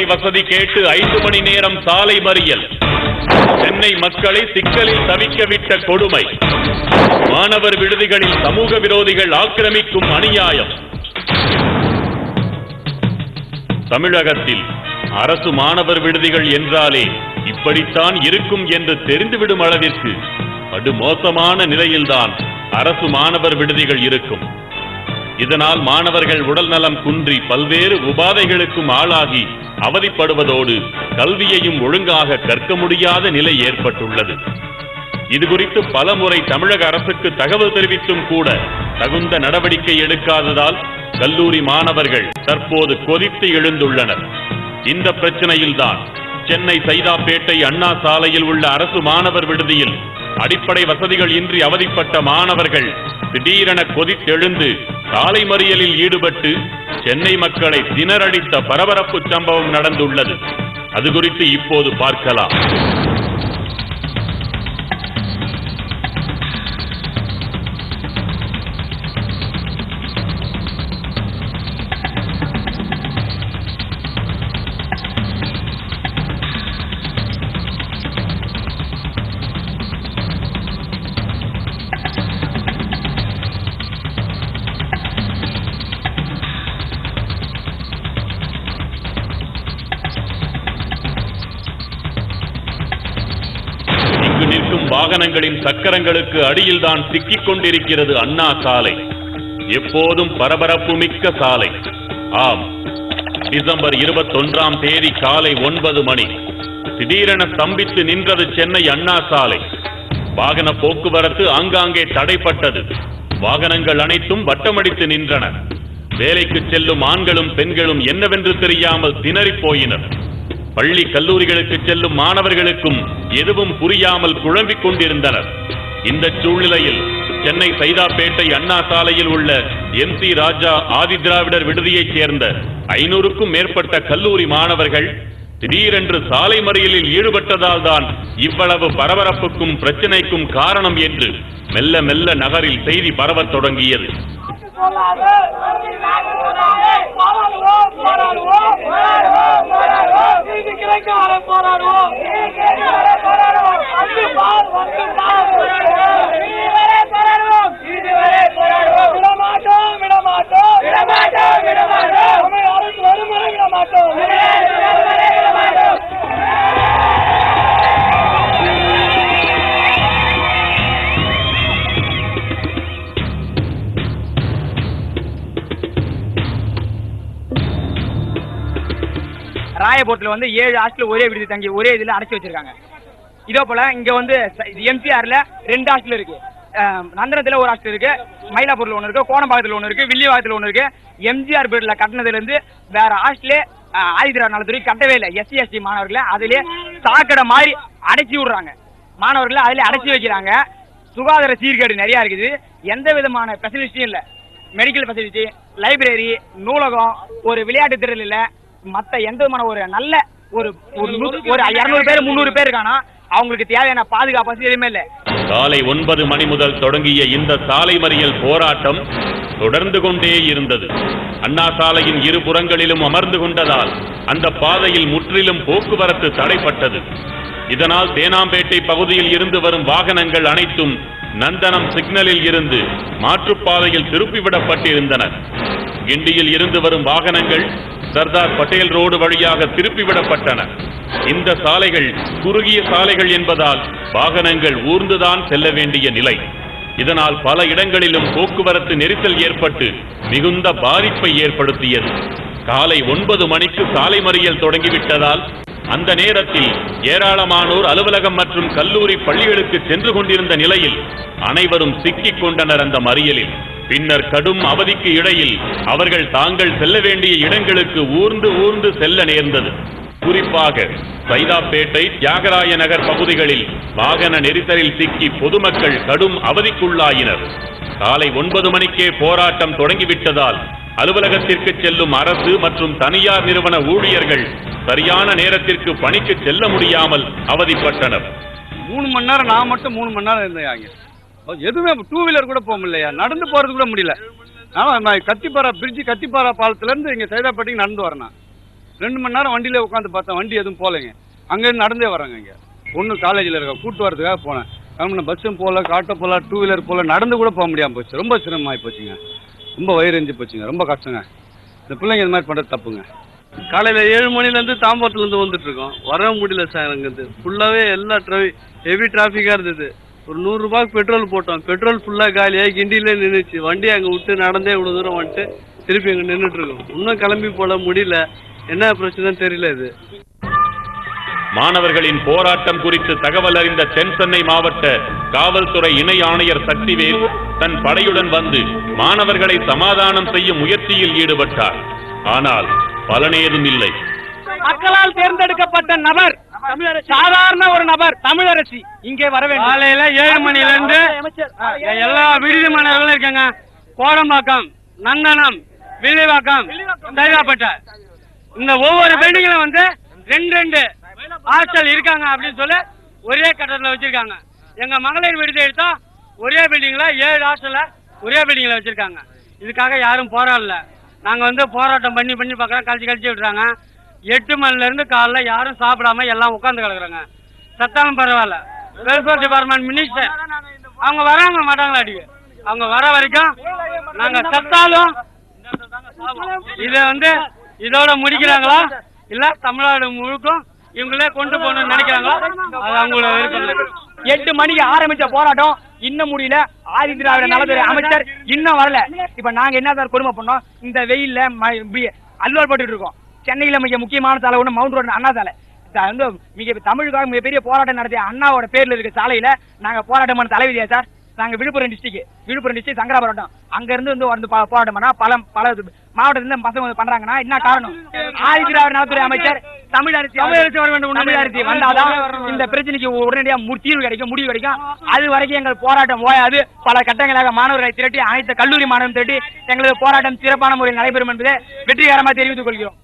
சாலை வசதி கேட்டு ஐந்து மணி நேரம் சாலை மறியல். சென்னை மக்களை சிக்கலில் தவிக்கவிட்ட கொடுமை. மாணவர் விடுதிகளில் சமூக விரோதிகள் ஆக்கிரமிக்கும் அநியாயம். தமிழகத்தில் அரசு மாணவர் விடுதிகள் என்றாலே இப்படித்தான் இருக்கும் என்று தெரிந்துவிடும் அளவிற்கு படுமோசமான நிலையில்தான் அரசு மாணவர் விடுதிகள் இருக்கும். இதனால் மாணவர்கள் உடல் நலம் குன்றி பல்வேறு உபாதைகளுக்கும் ஆளாகி அவதிப்படுவதோடு கல்வியையும் ஒழுங்காக கற்க முடியாத நிலை ஏற்பட்டுள்ளது. இது குறித்து பலமுறை தமிழக அரசுக்கு தகவல் தெரிவித்தும் கூட தகுந்த நடவடிக்கை எடுக்காததால் கல்லூரி மாணவர்கள் தற்போது கொதித்து எழுந்துள்ளனர். இந்த பிரச்சனையில்தான் சென்னை சைதாப்பேட்டை அண்ணா சாலையில் உள்ள அரசு மாணவர் விடுதியில் அடிப்படை வசதிகள் இன்றி அவதிப்பட்ட மாணவர்கள் திடீரென கொதித்தெழுந்து சாலை மறியலில் ஈடுபட்டு சென்னை மக்களை திணறடித்த பரபரப்பு சம்பவம் நடந்துள்ளது. அது குறித்து இப்போது பார்க்கலாம். வாகனங்களின் சக்கரங்களுக்கு அடியில்தான் சிக்கிக் கொண்டிருக்கிறது அண்ணா சாலை. எப்போதும் பரபரப்பு மிக்க சாலை. ஆம். டிசம்பர் இருபத்தொன்றாம் தேதி காலை ஒன்பது மணி. திடீரென ஸ்தம்பித்து நின்றது சென்னை அண்ணா சாலை. வாகன போக்குவரத்து ஆங்காங்கே தடைப்பட்டது. வாகனங்கள் அனைத்தும் வட்டமடித்து நின்றன. வேலைக்கு செல்லும் ஆண்களும் பெண்களும் என்னவென்று தெரியாமல் திணறிப் போயினர். பள்ளி கல்லூரிகளுக்கு செல்லும் மாணவர்களுக்கும் எதுவும் புரியாமல் குழம்பிக் கொண்டிருந்தனர். இந்த சூழ்நிலையில் சென்னை சைதாப்பேட்டை அண்ணா சாலையில் உள்ள எம் சி ராஜா ஆதிதிராவிடர் விடுதியைச் சேர்ந்த ஐநூறுக்கும் மேற்பட்ட கல்லூரி மாணவர்கள் திடீரென்று சாலை மறியலில் ஈடுபட்டதால் தான் இவ்வளவு பரபரப்புக்கும் பிரச்சனைக்கும் காரணம் என்று மெல்ல மெல்ல நகரில் செய்தி பரவத் தொடங்கியது. போராடுவோம் போராடுவோம் போராடுவோம். போராடுவோம் நீதி கிடைக்க வர போராடுவோம். போராடுவோம் வந்து பார் வந்து பார் போராடுவோம் ராயபோர்ட்ல வந்து ஏழு ஹாஸ்டல் ஒரே விடுதி தங்கி ஒரே இதுல அடைச்சி வச்சிருக்காங்க. இதே போல இங்க வந்து எம்சிஆர்ல ரெண்டு ஹாஸ்டல் இருக்கு. அஹ், நந்தனத்துல ஒரு ஹாஸ்டல் இருக்கு மயிலாப்பூர்ல ஒன்று இருக்கு கோணம்பாக்கத்தில் ஒன்று இருக்கு வில்லிவாக்கத்துல ஒன்று இருக்கு. எம்ஜிஆர் பீரியட்ல கட்டினதுல இருந்து வேற ஹாஸ்டலே ஆதிதிரார் நலத்துறை கட்டவே இல்லை. எஸ்சி எஸ்டி மாணவர்களை அதிலே சாக்கடை மாதிரி அடைச்சி விடுறாங்க. மாணவர்களை அதிலே அடைச்சி வைக்கிறாங்க. சுகாதார சீர்கேடு நிறைய இருக்குது. எந்த விதமான ஃபெசிலிட்டியும் இல்லை. மெடிக்கல் ஃபெசிலிட்டி லைப்ரரி நூலகம் ஒரு விளையாட்டு திடல் இல்லை. மத்த எந்த விதமான ஒரு நல்ல ஒரு ஒரு நூறு- ஒரு இருநூறு பேர் முந்நூறு பேர் இருக்கானா? அவங்களுக்கு தேவையான பாதுகாப்பு வசதி எதுவுமே இல்லை. காலை ஒன்பது மணி முதல் தொடங்கிய இந்த சாலை மறியல் போராட்டம் தொடர்ந்து கொண்டே இருந்தது. அண்ணா சாலையின் இரு புறங்களிலும் அமர்ந்து கொண்டதால் அந்த பாதையில் முற்றிலும் போக்குவரத்து தடைப்பட்டது. இதனால் தேனாம்பேட்டை பகுதியில் இருந்து வரும் வாகனங்கள் அனைத்தும் நந்தனம் சிக்னலில் இருந்து மாற்றுப்பாதையில் திருப்பிவிடப்பட்டிருந்தன. கிண்டியில் இருந்து வரும் வாகனங்கள் சர்தார் பட்டேல் ரோடு வழியாக திருப்பிவிடப்பட்டன. இந்த சாலைகள் குறுகிய சாலைகள் என்பதால் வாகனங்கள் ஊர்ந்துதான் செல்ல வேண்டிய நிலை. இதனால் பல இடங்களிலும் போக்குவரத்து நெரிசல் ஏற்பட்டு மிகுந்த பாதிப்பை ஏற்படுத்தியது. காலை ஒன்பது மணிக்கு சாலை மறியல் தொடங்கிவிட்டதால் அந்த நேரத்தில் ஏராளமானோர் அலுவலகம் மற்றும் கல்லூரி பள்ளிகளுக்கு சென்று கொண்டிருந்த நிலையில் அனைவரும் சிக்கிக் கொண்டனர் அந்த மறியலில். பின்னர் கடும் அவதிக்கு இடையில் அவர்கள் தாங்கள் செல்ல வேண்டிய இடங்களுக்கு ஊர்ந்து ஊர்ந்து செல்ல நேர்ந்தது. குறிப்பாக சைதாப்பேட்டை தியாகராய நகர் பகுதிகளில் வாகன நெரிசலில் சிக்கி பொதுமக்கள் கடும் அவதிக்குள்ளாயினர். காலை ஒன்பது மணிக்கே போராட்டம் தொடங்கிவிட்டதால் அலுவலகத்திற்கு செல்லும் அரசு மற்றும் தனியார் நிறுவன ஊழியர்கள் சரியான நேரத்திற்கு பணிக்கு செல்ல முடியாமல் அவதிப்பட்டனர். மூணு மணி நேரம் நான் மட்டும் மூணு மணி நேரம் இருந்தேன் எதுவுமே டூ வீலர் கூட போக முடியலையா? நடந்து போகிறது கூட முடியல. ஆனால் கத்திப்பாரா பிரிட்ஜு கத்திப்பாரா பாலத்துலேருந்து இங்கே சைதாப்பேட்டைக்கு நடந்து வரேன் ரெண்டு மணி நேரம் வண்டியில உட்காந்து பார்த்தேன் வண்டி எதுவும் போகலைங்க. அங்கேருந்து நடந்தே வராங்க இங்கே. பொண்ணு காலேஜில் இருக்க கூட்டு வரதுக்காக போனேன். கிளம்புன பஸ்ஸும் போகல காட்டோ போகல டூ வீலர் போகல நடந்து கூட போக முடியாமல் போச்சு. ரொம்ப சிரமமாகி போச்சுங்க. ரொம்ப வயிறெஞ்சு போச்சுங்க. ரொம்ப கஷ்டங்க. இந்த பிள்ளைங்க இந்த மாதிரி பண்ணுறது தப்புங்க. காலையில் ஏழு மணிலேருந்து தாம்பரத்துலேருந்து வந்துட்டு இருக்கோம் வர முடியல சார் அங்கேருந்து. ஃபுல்லாகவே எல்லா ட்ராஃபிக் ஹெவி டிராஃபிக்காக இருந்தது. ஒரு நூறுரூபாய்க்கு பெட்ரோல் போட்டோம். பெட்ரோல் ஃபுல்லாக காலியாக கிண்டியிலே நின்றுச்சு வண்டி அங்கே விட்டு நடந்தே இவ்வளோ தூரம் வந்துட்டு திருப்பி அங்கே நின்றுட்டு இருக்கோம் இன்னும் கிளம்பி போல முடியல. என்ன பிரச்சனைன்னு தெரியல இது. மாணவர்களின் போராட்டம் குறித்து தகவல் அறிந்த தென்சென்னை மாவட்ட காவல்துறை இணை ஆணையர் சக்திவேல் தன் படையுடன் வந்து மாணவர்களை சமாதானம் செய்யும் முயற்சியில் ஈடுபட்டார். ஆனால் பலனேதும் இல்லை. மக்களால் தேர்ந்தெடுக்கப்பட்ட நபர். சாதாரண ஒரு நபர் தமிழரசி. இங்கே வர வேண்டும். காலையில் ஏழு மணிலேருந்து எல்லா விடுதி மாணவர்களும் இருக்காங்க. கோடம்பாக்கம் நந்தனம் வில்லிவாக்கம் சைதாப்பேட்டை. இந்த ஒவ்வொரு பில்டிங்ல வந்து ரெண்டு ரெண்டு ஹாஸ்டல் இருக்காங்க அப்படின்னு சொல்லி ஒரே கட்டடத்துல வச்சிருக்காங்க. எங்க மகளிர் விடுதி எடுத்தா ஒரே பில்டிங்ல ஏழு ஹாஸ்டல்ல ஒரே பில்டிங்ல வச்சிருக்காங்க. இதுக்காக யாரும் போராடல. நாங்க வந்து போராட்டம் பண்ணி பண்ணி பார்க்கறோம். கழிச்சு கழிச்சு விட்டுறாங்க. எட்டு மணில இருந்து காலைல யாரும் சாப்பிடாம எல்லாம் உட்காந்து கிடக்குறாங்க. சத்தாலும் பரவாயில்ல. வெல்ஃபேர் டிபார்ட்மெண்ட் மினிஸ்டர் அவங்க வராங்க மாட்டாங்களா அடிக்க அவங்க வர வரைக்கும் நாங்க சத்தாலும் இத வந்து இதோட முடிக்கிறாங்களா? இல்ல தமிழ்நாடு முழுக்கும் இவங்களே கொண்டு போகணும்னு நினைக்கிறாங்களா? அது அவங்களோட விருப்பம். எட்டு மணிக்கு ஆரம்பிச்ச போராட்டம் இன்னும் முடியல. ஆதி திராவிட நலத்துறை அமைச்சர் இன்னும் வரல. இப்ப நாங்க என்ன சார் கொடுமை பண்ணோம்? இந்த வெயில்ல ம- இப்படி அல்லோல் போட்டுட்டு இருக்கோம். சென்னையில மிக முக்கியமான சாலை ஒண்ணு மவுண்ட் ரோடு அண்ணா சாலை. வந்து மிக தமிழுக்காக மிகப்பெரிய போராட்டம் நடத்திய அண்ணாவோட பேர்ல இருக்க சாலையில நாங்க போராட்டம் பண்ண தலைவிதியா சார்? நாங்க விழுப்புரம் டிஸ்ட்ரிக்ட் விழுப்புரம் டிஸ்ட்ரிக்ட் சங்கராபுரம் அங்க இருந்து வந்து போராட்டம் பண்ணா பல பல மாவட்டத்துல இருந்து பசங்க வந்து பண்றாங்கன்னா என்ன காரணம்? ஆதி திராவிட நலத்துறை அமைச்சர் தமிழரசி தமிழரசி வர வேண்டும் தமிழரசி வந்தாதான் இந்த பிரச்சனைக்கு உடனடியா மு- தீர்வு கிடைக்கும் முடிவு கிடைக்கும். அது வரைக்கும் எங்கள் போராட்டம் ஓயாது. பல கட்டங்களாக மாணவர்களை திரட்டி அனைத்து கல்லூரி மாணவர்கள் திரட்டி எங்களது போராட்டம் சிறப்பான முறையில் நடைபெறும் என்பதை வெற்றிகரமாக தெரிவித்துக் கொள்கிறோம்.